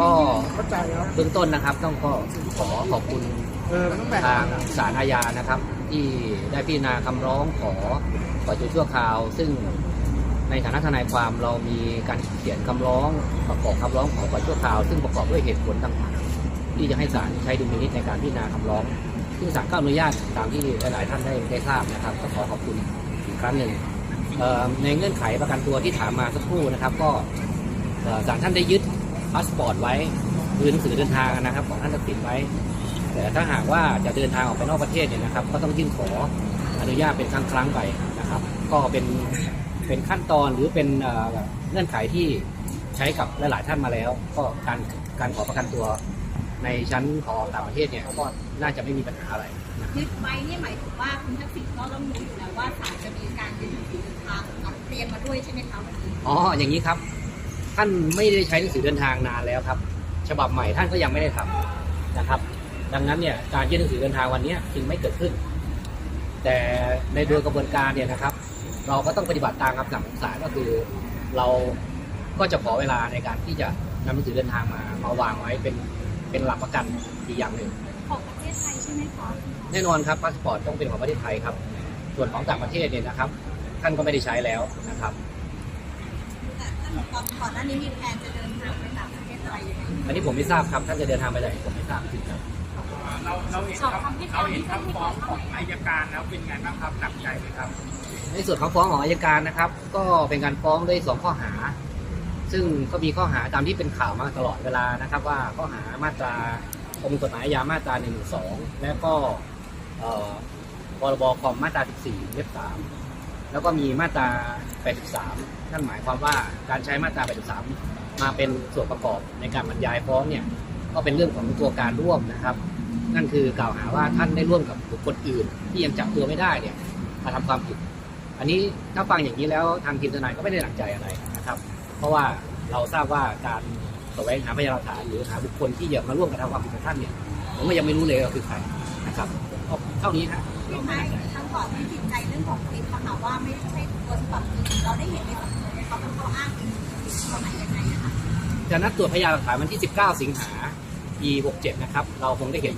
ก็เข้าใจครับเบื้องต้นนะครับต้องก็ขอขอบคุณเออมันต้องแบ่งทางศาลอาญานะครับ ที่ได้พิจารณาคำร้องขอปล่อยตัวชั่วคราว ซึ่งในฐานะทนายความเรามีการเขียนคำร้องประกอบคำร้องขอปล่อยชั่วคราว ซึ่งประกอบด้วยเหตุผลต่างๆ ที่จะให้ศาลใช้ดุลพินิจในการพิจารณาคำร้อง ซึ่งศาลก็อนุญาตตามที่หลายๆท่านได้ได้ทราบนะครับก็ขอขอบคุณอีกครั้งหนึ่งเอ่อในเงื่อนไขประกันตัวที่ถามมาสักครู่นะครับ ก็เอ่อศาลท่านได้ยึด พาสปอร์ตไว้คือหนังสือเดินทางนะครับ ของท่านทักษิณไว้ แต่ถ้าหากว่าจะเดินทางออกไปนอกประเทศเนี่ยนะครับ ก็ต้องยื่นขออนุญาตเป็นครั้งครั้งๆไปนะครับ ก็เป็นเป็นขั้นตอนหรือเป็นเอ่อเงื่อนไขที่ใช้กับหลาย ๆ ท่านมาแล้ว ก็การการขอประกันตัวในชั้นของต่างประเทศเนี่ยก็น่าจะไม่มีปัญหาอะไรยึดไว้เนี่ยหมายถึงว่าคุณทักษิณก็ต้องรู้อยู่แล้วว่าศาลจะมีการยื่นหนังสือเดินทางกับเตรียมมาด้วยใช่ไหมคะวันนี้อ๋ออย่างนี้ครับ ท่านไม่ได้ใช้หนังสือเดินทางนานแล้วครับ ฉบับใหม่ท่านก็ยังไม่ได้ทำนะครับ ดังนั้นเนี่ยการยื่นหนังสือเดินทางวันเนี้ยจึงไม่เกิดขึ้น แต่ในโดยกระบวนการเนี่ยนะครับ เราก็ต้องปฏิบัติตามคำสั่งของศาลก็คือ เราก็จะขอเวลาในการที่จะนำหนังสือเดินทางมามาวางไว้เป็นเป็นหลักประกันอีกอย่างหนึ่งของประเทศไทยใช่ไหมคะแน่นอนครับพาสปอร์ตต้องเป็นของประเทศไทยครับ ส่วนของต่างประเทศเนี่ยนะครับ ท่านก็ไม่ได้ใช้แล้วนะครับแต่ท่าน ก่อนก่อนหน้านี้มีแผนจะเดินทางไปต่างประเทศอะไรยังไงอันนี้ผมไม่ทราบครับท่านจะเดินทางไปไหนผมไม่ทราบจริงครับเราเราเห็นคำเราเห็นคำฟ้องของอายการแล้วเป็นไงบ้างครับหนักใจไหมครับ ในส่วนของฟ้องของอายการนะครับ ก็เป็นการฟ้องด้วยสองข้อหา ซึ่งก็มีข้อหาตามที่เป็นข่าวมาตลอดเวลานะครับ ว่าข้อหามาตราประมวลกฎหมายอาญามาตรา1นึและก็เอ่อพรบคอมมาตรา 14 เล็บ 3 แล้วก็มีมาตรา 83 นั่นหมายความว่าการใช้มาตรา 83 มาเป็นส่วนประกอบในการบรรยายฟ้องเนี่ยก็เป็นเรื่องของตัวการร่วมนะครับ นั่นคือกล่าวหาว่าท่านได้ร่วมกับบุคคลอื่น ที่ยังจับตัวไม่ได้เนี่ยมาทำความผิด อันนี้ถ้าฟังอย่างนี้แล้วทางทีมทนายก็ไม่ได้หนักใจอะไรนะครับ เพราะว่าเราทราบว่าการแสวงหาพยานหลักฐานหรือหาบุคคลที่จะมาร่วมกระทำความผิดกับท่านเนี่ยผมก็ยังไม่รู้เลยว่าคือใครนะครับเท่านี้ฮะพี่ไม้ทั้งก่อนที่ติดใจเรื่องของคลิปมาค่ะว่าไม่ใช่ตัวฉบับจริงเราได้เห็นใน สำนวนไหมคะว่าเขาอ้างอิงตรงไหนยังไงอะคะจะนัดตรวจพยานหลักฐานวันที่ 19 สิงหาปี 67 นะครับ เราคงได้เห็น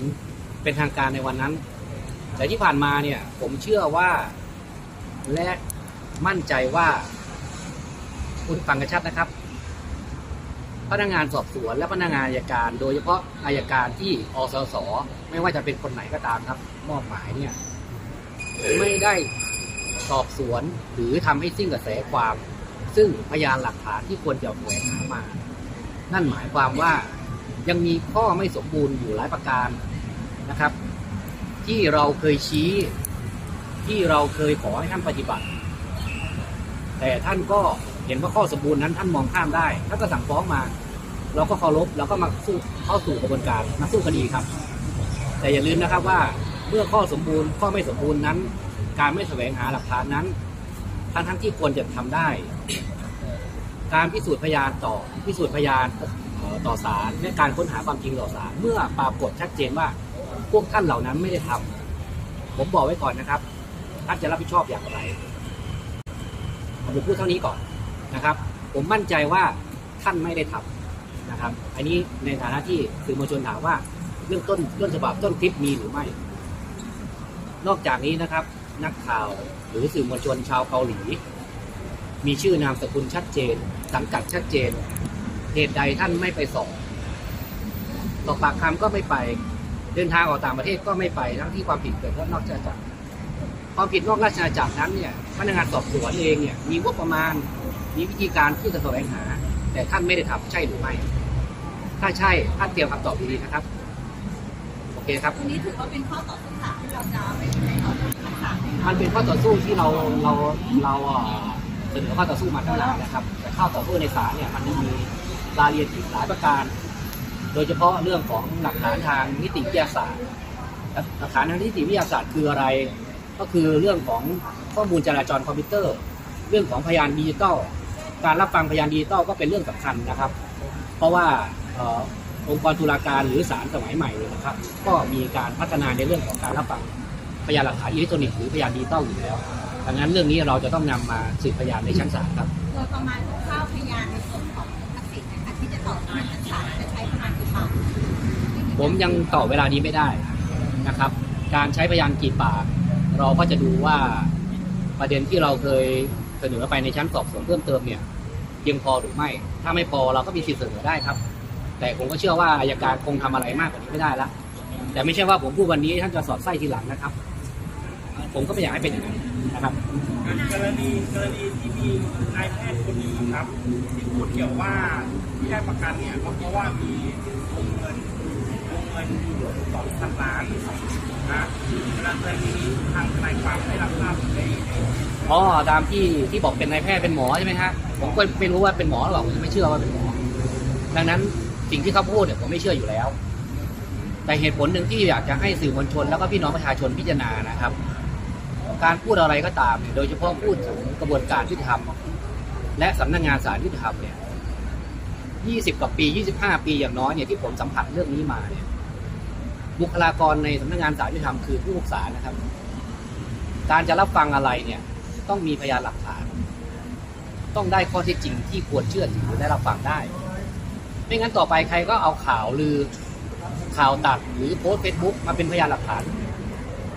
เป็นทางการในวันนั้น แต่ที่ผ่านมาเนี่ย ผมเชื่อว่าและมั่นใจว่า คุณฟังกันชัดนะครับ พนักงานสอบสวนและพนักงานอายการ โดยเฉพาะอายการที่อสส ไม่ว่าจะเป็นคนไหนก็ตามครับ มอบหมายเนี่ย ไม่ได้สอบสวนหรือทำให้สิ้นกระแสความ ซึ่งพยานหลักฐานที่ควรจะแสวงหามา นั่นหมายความว่ายังมีข้อไม่สมบูรณ์อยู่หลายประการนะครับ ที่เราเคยชี้ที่เราเคยขอให้ท่านปฏิบัติ แต่ท่านก็เห็นว่าข้อสมบูรณ์นั้นท่านมองข้ามได้ท่านก็สั่งฟ้องมา เราก็เคารพเราก็มาสู้เข้าสู่กระบวนการมาสู้คดีครับ แต่อย่าลืมนะครับว่าเมื่อข้อสมบูรณ์ข้อไม่สมบูรณ์นั้น การไม่แสวงหาหลักฐานนั้นทั้งทั้งที่ควรจะทำได้ การพิสูจน์พยานต่อพิสูจน์พยานต่อศาลและการค้นหาความจริงต่อศาลเมื่อปรากฏชัดเจนว่าพวกท่านเหล่านั้นไม่ได้ทำผมบอกไว้ก่อนนะครับท่านจะรับผิดชอบอย่างไรผมพูดเท่านี้ก่อนนะครับ ผมมั่นใจว่าท่านไม่ได้ทำนะครับ อันนี้ในฐานะที่สื่อมวลชนถามว่าเรื่องต้นต้นฉบับต้นคลิปมีหรือไม่ นอกจากนี้นะครับ นักข่าวหรือสื่อมวลชนชาวเกาหลี มีชื่อนามสกุลชัดเจน สังกัดชัดเจน เหตุใดท่านไม่ไปสอบสอบปากคำก็ไม่ไป เดินทางออกต่างประเทศก็ไม่ไปทั้งที่ความผิดเกิดขึ้นนอกราชอาณาจักรความผิดนอกราชอาณาจักรนั้นเนี่ยพนักงานสอบสวนเองเนี่ยมีงบประมาณ มีวิธีการที่จะแสวงหา แต่ท่านไม่ได้ทำใช่หรือไม่ ถ้าใช่ท่านเตรียมคำตอบดีๆนะครับ โอเคครับตรงนี้ถือว่าเป็นข้อต่อสู้ศาลที่เราจะเอาไปใช้เอาทางศาลไหมคะมันเป็นข้อต่อสู้ที่เราเราเรา เสนอข้อต่อสู้มาตั้งนานนะครับแต่ข้อต่อสู้ในศาลเนี่ยมันมีรายละเอียดอีกหลายประการ โดยเฉพาะเรื่องของหลักฐานทางนิติวิทยาศาสตร์หลักฐานทางนิติวิทยาศาสตร์คืออะไร ก็คือเรื่องของข้อมูลจราจรคอมพิวเตอร์ เรื่องของพยานดิจิตอลการรับฟังพยานดิจิตอลก็เป็นเรื่องสำคัญนะครับ เพราะว่าองค์กรตุลาการหรือศาลสมัยใหม่เนี่ยนะครับ ก็มีการพัฒนาในเรื่องของการรับฟังพยานหลักฐานอิเล็กทรอนิกส์หรือพยานดิจิตอลอยู่แล้ว ดังนั้นเรื่องนี้เราจะต้องนำมาสืบพยานในชั้นศาลครับโดยประมาณคร่าวๆพยานในส่วนของทักษิณนะคะที่จะต่อมาชั้นศาลจะใช้ประผมยังต่อเวลานี้ไม่ได้นะครับ การใช้พยานกรีดปากเราก็จะดูว่าประเด็นที่เราเคยเสนอไปในชั้นสอบสวนเพิ่มเติมเนี่ยเพียงพอหรือไม่ ถ้าไม่พอเราก็มีสิทธิ์เสนอได้ครับ แต่ผมก็เชื่อว่าอายการคงทำอะไรมากกว่านี้ไม่ได้ละแต่ไม่ใช่ว่าผมพูดวันนี้ท่านจะสอดไส้ทีหลังนะครับ ผมก็ไม่อยากให้เป็นอย่างนั้น นะครับกรณีกรณีที่มีนายแพทย์คนหนึ่งครับที่พูดเกี่ยวว่าที่ได้ประกันเนี่ยก็เพราะว่ามีวงเงินวงเงินอยู่สองพันล้านนะกรณีนี้ทางทนายความได้รับทราบในในอ๋อตามที่ที่บอกเป็นนายแพทย์เป็นหมอใช่ไหมฮะผมก็ไม่รู้ว่าเป็นหมอหรือเปล่าผมไม่เชื่อว่าเป็นหมอ ดังนั้นสิ่งที่เขาพูดเนี่ยผมไม่เชื่ออยู่แล้ว แต่เหตุผลหนึ่งที่อยากจะให้สื่อมวลชนแล้วก็พี่น้องประชาชนพิจารณานะครับ การพูดอะไรก็ตามเนี่ยโดยเฉพาะพูดถึงกระบวนการยุติธรรม และสำนักงานศาลยุติธรรมเนี่ย20กว่าปี25ปีอย่างน้อยเนี่ยที่ผมสัมผัสเรื่องนี้มาเนี่ยบุคลากรในสำนักงานศาลยุติธรรมคือผู้พิพากษานะครับ การจะรับฟังอะไรเนี่ยต้องมีพยานหลักฐาน ต้องได้ข้อเท็จจริงที่ควรเชื่อถือและรับฟังได้ ไม่งั้นต่อไปใครก็เอาข่าวลือข่าวตัดหรือโพสเฟซบุ๊กมาเป็นพยานหลักฐาน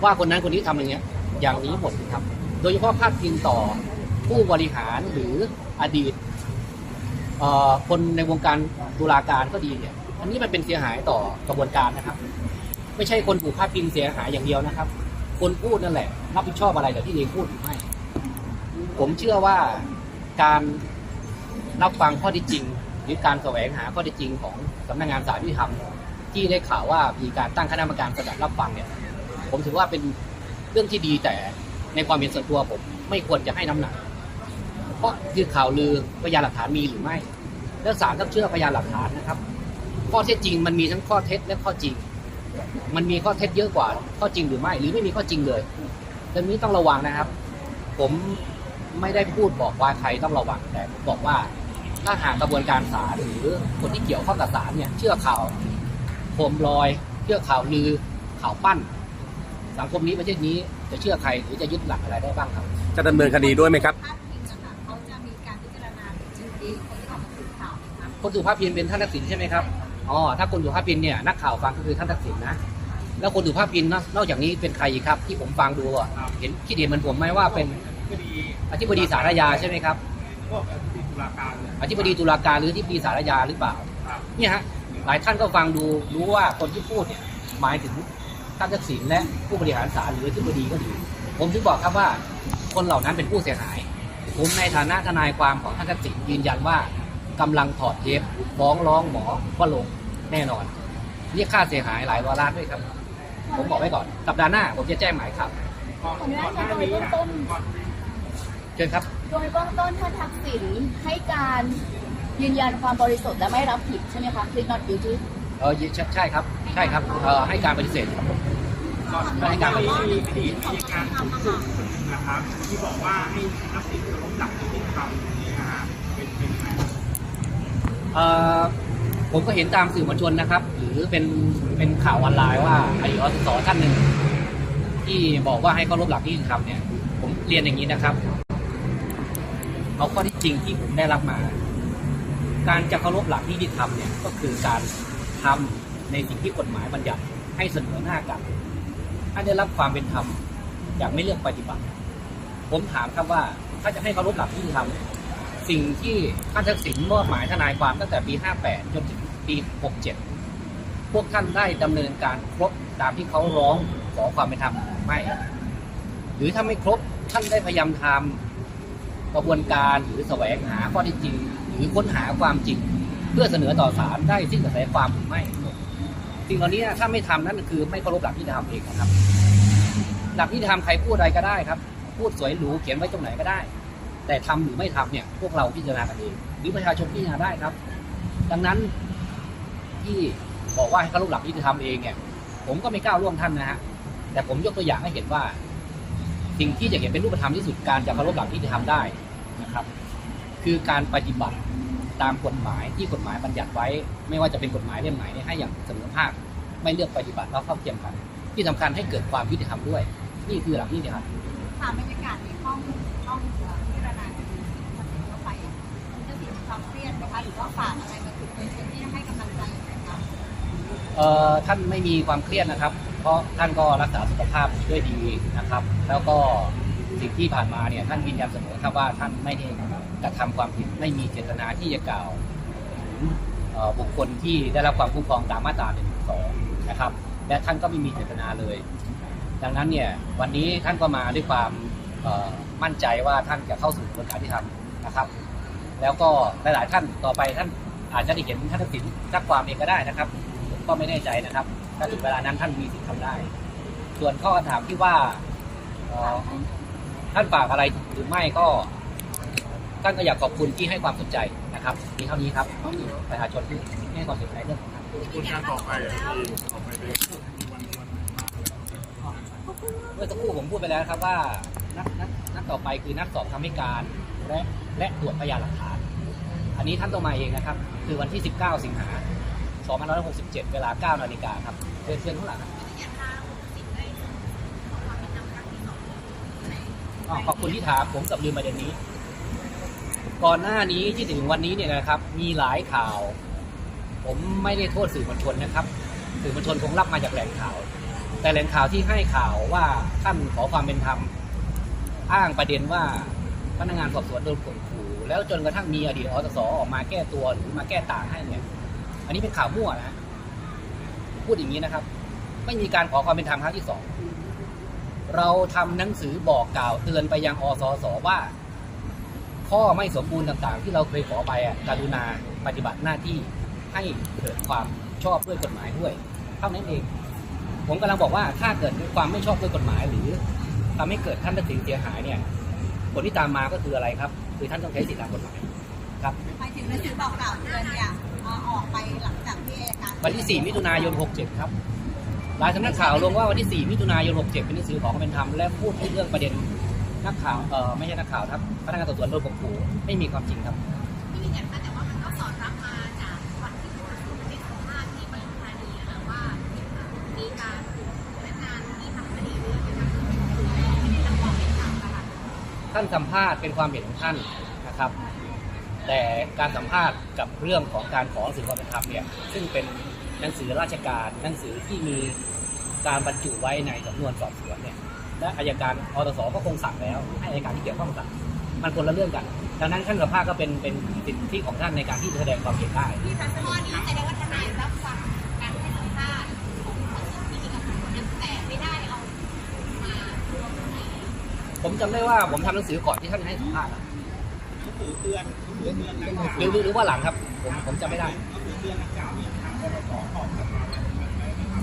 ว่าคนนั้นคนนี้ทำอย่างเงี้ย อย่างนี้หมดครับ โดยเฉพาะพาดพิงต่อผู้บริหารหรืออดีตคนในวงการตุลาการก็ดีเนี่ย อันนี้มันเป็นเสียหายต่อกระบวนการนะครับ ไม่ใช่คนถูกพาดพิงเสียหายอย่างเดียวนะครับ คนพูดนั่นแหละ รับผิดชอบอะไรกับที่เองพูดหรือไม่ ผมเชื่อว่าการรับฟังข้อท็จจริง หรือการแสวงหาข้อท็จจริงของสำนักงานศาลยุติธรรมที่ได้ข่าวว่ามีการตั้งคณะกรรมการสดับรับฟังเนี่ย ผมถือว่าเป็น รื่องที่ดีแต่ในความเห็นส่วนตัวผม ไม่ควรจะให้น้ำหนัก เพราะคือข่าวลือพยานหลักฐานมีหรือไม่ แล้วศาลต้องเชื่อพยานหลักฐานนะครับ ข้อเท็จจริงมันมีทั้งข้อเท็จและข้อจริง มันมีข้อเท็จเยอะกว่าข้อจริงหรือไม่ หรือไม่มีข้อจริงเลยเรื่องนี้ต้องระวังนะครับ ผมไม่ได้พูดบอกว่าใครต้องระวังแต่ผมบอกว่าถ้าหากกระบวนการศาลหรือคนที่เกี่ยวข้องกับศาลเนี่ยเชื่อข่าวโคมลอย เชื่อข่าวลือข่าวปั้น สังคมนี้ประเทศนี้จะเชื่อใครหรือจะยึดหลักอะไรได้บ้างครับ จะดำเนินคดีด้วยไหมครับภาพพิงนะคะเขาจะมีการพิจารณาถึงดีคนที่ออกมาถูกข่าวไหมคะคนสุภาพพินเป็นท่านทักษิณใช่ไหมครับอ๋อถ้าคนสุภาพพินเนี่ยนักข่าวฟังก็คือท่านทักษิณนะแล้วคนสุภาพพินนอกนอกจากนี้เป็นใครอีกครับ ที่ผมฟังดูอะเห็นคิดเห็นเหมือนผมไหมว่าเป็นคดีอธิบดีสารยาใช่ไหมครับพวกคดีตุลาการเนี่ยอธิบดีตุลาการหรืออธิบดีสารยาหรือเปล่าครับเนี่ยฮะหลายท่านก็ฟังดูรู้ว่าคนที่พูดเนี่ยหมายถึง ท่านทักษิณและผู้บริหารศาลหรืออธิบดีก็ดีผมถึงบอกครับว่าคนเหล่านั้นเป็นผู้เสียหาย ผมในฐานะทนายความของท่านทักษิณยืนยันว่ากำลังถอดเทปฟ้องร้องหมอว่าลงแน่นอนเรียกค่าเสียหายหลายร้อยล้านด้วยครับ ผมบอกไว้ก่อนสัปดาห์หน้า ผมจะแจ้งหมายขับก่อนขออนุญาก่อตนหน้าโดยนี้เบื้องอะต้นก่อนเชิญครับ โดยเบื้องต้นท่านทักษิณให้การยืนยันความบริสุทธิ์และไม่รับผิดใช่ไหมคะ plead not guilty เออใช่ใช่ครับ ใช่ครับเออให้การปฏิเสธครับ ก่อนให้การปฏิเสธที่อดีตอัยการสูงสุดนหนึ่งนะครับที่บอกว่าให้ทักษิณเคารพหลักนิติธรรมนี่นะฮะเป็นเป็นยังไงเอ่อผมก็เห็นตามสื่อมวลชนนะครับ หรือเป็นเป็นข่าวออนไลน์ว่าอดีตรสท่านหนึ่งที่บอกว่าให้เคารพหลักนิติธรรมเนี่ย ผมเรียนอย่างนี้นะครับเอาข้อที่จริงที่ผมได้รับมา การจะเคารพหลักนิติธรรมเนี่ยก็คือการทำในสิ่งที่กฎหมายบัญญัติให้เสนอหน้ากัน ให้ได้รับความเป็นธรรมอย่างไม่เลือกปฏิบัติ ผมถามครับว่าถ้าจะให้เคารพหลักนิติธรรมสิ่งที่ท่านทักษิณมอบหมายทนายความตั้งแต่ปี 58 จนถึงปี 67 พวกท่านได้ดำเนินการครบตามที่เขาร้องขอความเป็นธรรมหรือไม่ หรือถ้าไม่ครบท่านได้พยายามทำกระบวนการหรือแสวงหาข้อเท็จจริง หรือค้นหาความจริง เพื่อเสนอต่อศาลได้สิ้นกระแสความหรือไม่ สิ่งเหล่านี้ถ้าไม่ทำนั่นคือไม่เคารพหลักนิติธรรมเองนะครับ หลักนิติธรรมใครพูดอะไรก็ได้ครับ พูดสวยหรูเขียนไว้ตรงไหนก็ได้ แต่ทำหรือไม่ทำเนี่ย พวกเราพิจารณากันเองหรือประชาชนพิจารณาได้ครับ ดังนั้นที่บอกว่าให้เคารพหลักนิติธรรมเองเนี่ยผมก็ไม่กล้าร่วมท่านนะฮะแต่ผมยกตัวอย่างให้เห็นว่า สิ่งที่จะเห็นเป็นรูปธรรมที่สุดการจะเคารพหลักนิติธรรมได้นะครับ คือการปฏิบัติ ตามกฎหมายที่กฎหมายบัญญัติไว้ ไม่ว่าจะเป็นกฎหมายเล่มไหนเนี่ยให้อย่างเสมอภาคไม่เลือกปฏิบัติแล้วเข้าเทียมกัน ที่สำคัญให้เกิดความยุติธรรมด้วย นี่คือหลักนิติธรรมถามบรรยากาศในห้องห้องพิจารณาคดีมันเข้าไปอะมันจะมีความเครียดไหมคะหรือว่าฝากอะไรมาถึงคนที่ให้กำลังใจไหมคะเอ่อท่านไม่มีความเครียดนะครับ เพราะท่านก็รักษาสุขภาพด้วยดีนะครับ แล้วก็สิ่งที่ผ่านมาเนี่ยท่านยืนยันเสมอครับว่าท่านไม่ได้ กระทำความผิดไม่มีเจตนาที่จะกล่าวถึงบุคคลที่ได้รับความคุ้มครองตามมาตรา1นึนะครับ และท่านก็ไม่มีเจตนาเลย ดังนั้นเนี่ยวันนี้ท่านก็มาด้วยความมั่นใจว่าท่านจะเข้าสู่กระบวนการที่ทำนะครับ แล้วก็หลายๆท่านต่อไปท่านอาจจะได้เห็นท่านทักษิณซักความเองก็ได้นะครับก็ไม่แน่ใจนะครับ ถ้าถึงเวลานั้นท่านมีสิทธิ์ทำได้ ส่วนข้อคำถามที่ว่าท่านฝากอะไรหรือไม่ก็ ท่านก็อยากขอบคุณที่ให้ความสนใจนะครับมีเท่านี้ครับประชาชนที่ให้ความสนใจเรื่องของท่านคุณการต่อไปอะที่ต่อไปเป็นวันวันเมื่อสักครู่ผมพูดไปแล้วนะครับว่านัดนัดนัดต่อไปคือนัดสอบคำให้การและและตรวจพยานหลักฐาน อันนี้ท่านต้องมาเองนะครับ คือวันที่ 19 สิงหา2567 เวลา 9 นาฬิกาครับเชิญเชิญข้างหลังครับอ๋อขอบคุณที่ถามผมกับลืมประเด็นนี้ ก่อนหน้านี้ที่ถึงวันนี้เนี่ยนะครับ มีหลายข่าว ผมไม่ได้โทษสื่อมวลชนนะครับ สื่อมวลชนคงรับมาจากแหล่งข่าว แต่แหล่งข่าวที่ให้ข่าวว่าท่านขอความเป็นธรรมอ้างประเด็นว่าพนักงานสอบสวนโดนข่มขู่แล้วจนกระทั่งมีอดีตอสสออกมาแก้ตัวหรือมาแก้ต่างให้เนี่ย อันนี้เป็นข่าวมั่วนะพูดอย่างนี้นะครับ ไม่มีการขอความเป็นธรรมครั้งที่สองเราทำหนังสือบอกกล่าวเตือนไปยังอสสว่า ข้อไม่สมบูรณ์ต่างๆ ที่เราเคยขอไปอะกรุณาปฏิบัติหน้าที่ให้เกิดความชอบด้วยกฎหมายด้วย เท่านั้นเอง ผมกำลังบอกว่าถ้าเกิดความไม่ชอบด้วยกฎหมาย หรือทำให้เกิดท่านตัดสินเสียหายเนี่ยผลที่ตามมาก็คืออะไรครับ คือท่านต้องใช้สิทธิตามกฎหมายครับหมายถึงหนังสือบอกกล่าวเตือนเนี่ยเอาออกไปหลังจากที่อัยการวันที่ 4 มิถุนายน 67 ครับหลายสำนักข่าวลงว่าวันที่ 4 มิถุนายน 67 เป็นหนังสือของความเป็นธรรมและพูดที่เรื่องประเด็น นักข่าวเออไม่ใช่นักข่าวครับพนักงานสอบสวนโดนข่มขู่ไม่มีความจริงครับ ที่มีแต่แต่ว่ามันก็สอดรับมาจากวันที่ผู้ประชุมที่สัมภาที่ปทุมธานีอะค่ะว่ามีการพนักงานที่ทำคดีเรื่องนะคะคือไม่ได้รับความเป็นธรรมอะค่ะท่านสัมภาษณ์เป็นความเห็นของท่านนะครับ แต่การสัมภาษณ์กับเรื่องของการขอสื่อความเป็นธรรมเนี่ยซึ่งเป็นหนังสือราชการหนังสือที่มีการบรรจุไว้ในสำนวนสอบสวนเนี่ย และอายการอตสก็คงสั่งแล้ว ให้อายการที่เกี่ยวข้องสั่งมันคนละเรื่องกัน ดังนั้นท่านสัมภาษณ์ก็เป็นเป็นสิทธิของท่านในการที่จะแสดงความเห็นได้ที่ทัศนนี้แสดงว่าทนายรับฟังการให้สัมภาษณ์ของคนที่มีกับคนนั้นแต่ไม่ได้เอามารวมในผมจำได้ว่าผมทำหนังสือก่อนที่ท่านให้สัมภาษณ์อะหนังสือเตือนหนังสือเตือนดังกล่าวหรือหรือหรือว่าหลังครับ ผมผมจำไม่ได้ หนังสือเตือนดังกล่าวเนี่ยทางปปสออกมาแบบไหนนะครับ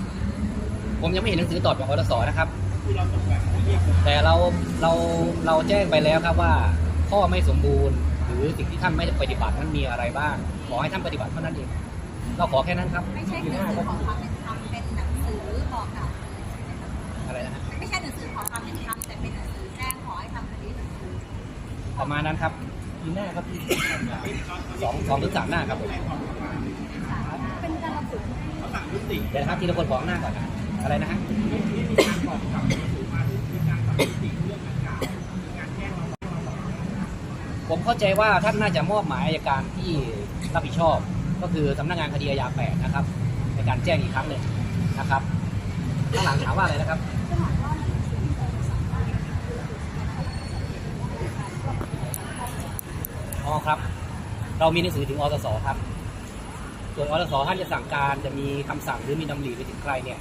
ผมยังไม่เห็นหนังสือตอบจากอตสนะครับคือเราตก แบบเขาเรียกว่าแต่เราเราเราแจ้งไปแล้วครับว่า ข้อไม่สมบูรณ์ หรือสิ่งที่ท่านไม่ปฏิบัตินั้นมีอะไรบ้าง ขอให้ท่านปฏิบัติเท่านั้นเองเราขอแค่นั้นครับไม่ใช่หนังสือของความเป็นธรรมเป็นหนังสือบอกกล่าวเตือนใช่ไหมคะอะไรนะฮะไม่ใช่หนังสือของความเป็นธรรมแต่เป็นหนังสือแจ้งขอให้ทำคดีหนังสือประมาณนั้นครับทีหน้าครับสองสองถึงสามหน้าครับผมเป็นการระบุเขาสั่งยุติเดี๋ยวนะครับทีละคนของหน้าก่อนนะอะไรนะฮะ เข้าใจว่าท่านน่าจะมอบหมายอายการที่รับผิดชอบ ก็คือสำนักงานคดีอาญาแปดนะครับ ในการแจ้งอีกครั้งหนึ่งนะครับข้างหลังถามว่าอะไรนะครับอ๋อครับ เรามีหนังสือถึงอตสครับ ส่วนอตสท่านจะสั่งการจะมีคำสั่งหรือมีดำริไปถึงใครเนี่ย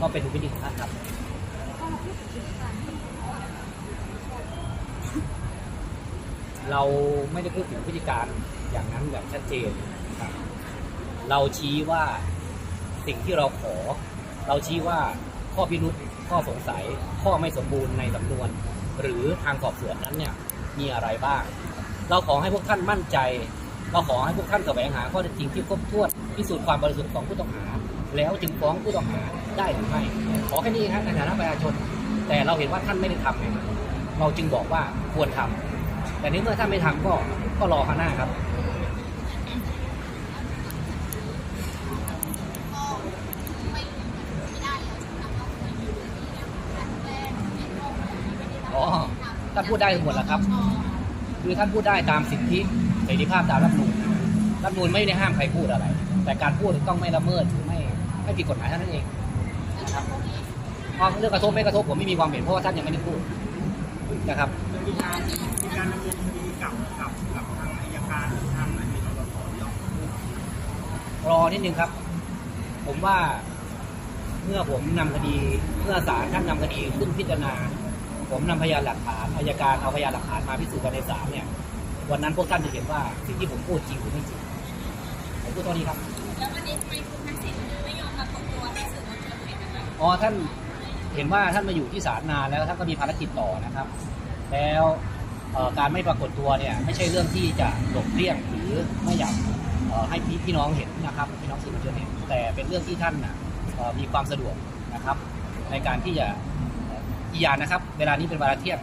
ก็เป็นดุลพินิจของท่านครับ เราไม่ได้พูดถึงพฤติการอย่างนั้นแบบชัดเจนครับเราชี้ว่าสิ่งที่เราขอ เราชี้ว่าข้อพิรุษข้อสงสัย ข้อไม่สมบูรณ์ในสำนวน หรือทางสอบสวนนั้นเนี่ยมีอะไรบ้าง เราขอให้พวกท่านมั่นใจ เราขอให้พวกท่านแสวงหาข้อเท็จจริงที่ครบถ้วนพิสูจน์ความบริสุทธิ์ของผู้ต้องหา แล้วจึงฟ้องผู้ต้องหาได้หรือไม่ขอแค่นี้ครับในฐานะประชาชน แต่เราเห็นว่าท่านไม่ได้ทำเราจึงบอกว่าควรทำ แต่นี้เมื่อท่านไม่ทำก็ก็รอข้างหน้าครับอ๋อท่านพูดได้หมดแล้วครับ คือท่านพูดได้ตามสิทธิเสรีภาพตามรัฐมนูญรัฐมนูญไม่ได้ห้ามใครพูดอะไร แต่การพูดต้องไม่ละเมิดหรือไม่ไม่ผิดกฎหมายเท่านั้นเองนะครับเพอเรื่องกระทบไม่กระทบผมไม่มีความเห็นเพราะว่าท่านยังไม่ได้พูดนะครับ การมีการดำเนินคดีกับกับกับทางอายการหรือทางไหนที่เราสอนที่ออกมาพูดรอนิดนึงครับ ผมว่าเมื่อผมนำคดีเมื่อศาลท่านนำคดีขึ้นพิจารณา ผมนำพยานหลักฐานอายการเอาพยานหลักฐานมาพิสูจน์กันในศาลเนี่ยวันนั้นพวกท่านจะเห็นว่าสิ่งที่ผมพูดจริงหรือไม่จริงผมพูดตรงนี้ครับแล้ววันนี้ทำไมคุณทักษิณไม่ยอมมาตกตัวให้สื่อมวลชนเห็นนะคะอ๋อท่านเห็นว่าท่านมาอยู่ที่ศาลนานแล้วท่านก็มีภารกิจต่อนะครับ แล้วเอ่อการไม่ปรากฏตัวเนี่ยไม่ใช่เรื่องที่จะหลบเลี่ยงหรือไม่อยากเอ่อให้พี่พี่น้องเห็นนะครับพี่น้องสื่อมวลชนเห็นแต่เป็นเรื่องที่ท่านน่ะเอ่อมีความสะดวกนะครับ ในการที่จะเอ่ออีกอย่างนะครับ เวลานี้เป็นเวลาเที่ยง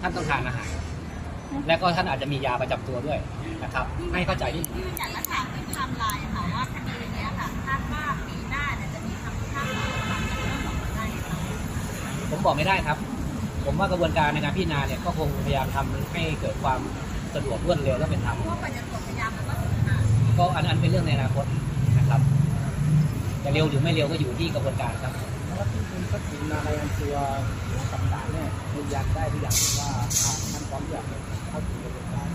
ท่านต้องทานอาหารและก็ท่านอาจจะมียาประจำตัวด้วยนะครับ ให้เข้าใจนิดหนึ่งที่มันอยากจะถามเป็นไทม์ไลน์ค่ะว่าคดีเนี้ยค่ะคาดว่าปีหน้าเนี่ยจะมีคำพิพากษาหลังจากเรื่องของได้ค่ะผมบอกไม่ได้ครับ ผมว่ากระบวนการในการพิจารณาเนี่ยก็คงพยายามทำให้เกิดความสะดวกรวดเร็วและเป็นธรรมเพราะว่าปัจจุบันพยายามมันก็สูญหายก็อันนั้นเป็นเรื่องในอนาคตนะครับจะเร็วหรือไม่เร็วก็อยู่ที่กระบวนการครับแล้วที่คุณทักษิณมารายงานตัวกับศาลเนี่ยยืนยันได้หรือยังว่าอ่าท่านพร้อมจะเข้าสู่กระบวนการ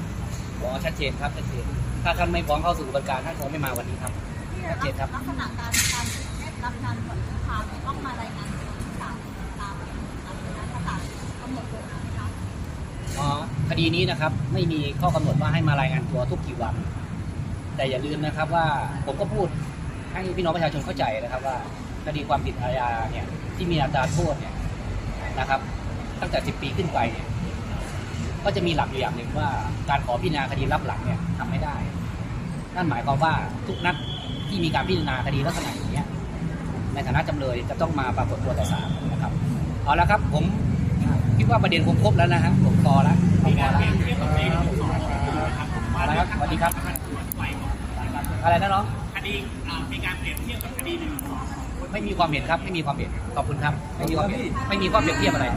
ขอชัดเจนครับชัดเจนถ้าท่านไม่ฟ้องเข้าสู่กระบวนการท่านคงไม่มาวันนี้ครับที่ชัดเจนครับลักษณะการการได้รับการผลลูกค้าเนี่ยต้องมารายงานตัวที่ศาลตามตามนั้นถ้าศาลกำหนดเวอ๋อคดีนี้นะครับ ไม่มีข้อกำหนดว่าให้มารายงานตัวทุกกี่วัน แต่อย่าลืมนะครับว่าผมก็พูดให้พี่น้องประชาชนเข้าใจนะครับว่าคดีความผิดอาญาเนี่ยที่มีอัตราโทษเนี่ยนะครับ ตั้งแต่ 10 ปีขึ้นไปเนี่ยก็จะมีหลักอยู่อย่างหนึ่งว่าการขอพิจารณาคดีรับหลังเนี่ยทำไม่ได้ นั่นหมายความว่าทุกนัดที่มีการพิจารณาคดีลักษณะอย่างเนี้ยในฐานะจำเลยจะต้องมาปรากฏตัวต่อศาลนะครับเอาละครับผม คิดว่าประเด็นผมครบแล้วนะฮะผมพอแล้วมีงานแล้วเอาละครับสวัสดีครับอะไรนะน้องคดีอ่ามีการเปรียบเทียบกับคดีหนึ่งไม่มีความเห็นครับ ไม่มีความเห็นขอบคุณครับ ไม่มีความเห็นไม่มีความเปรียบเทียบอะไร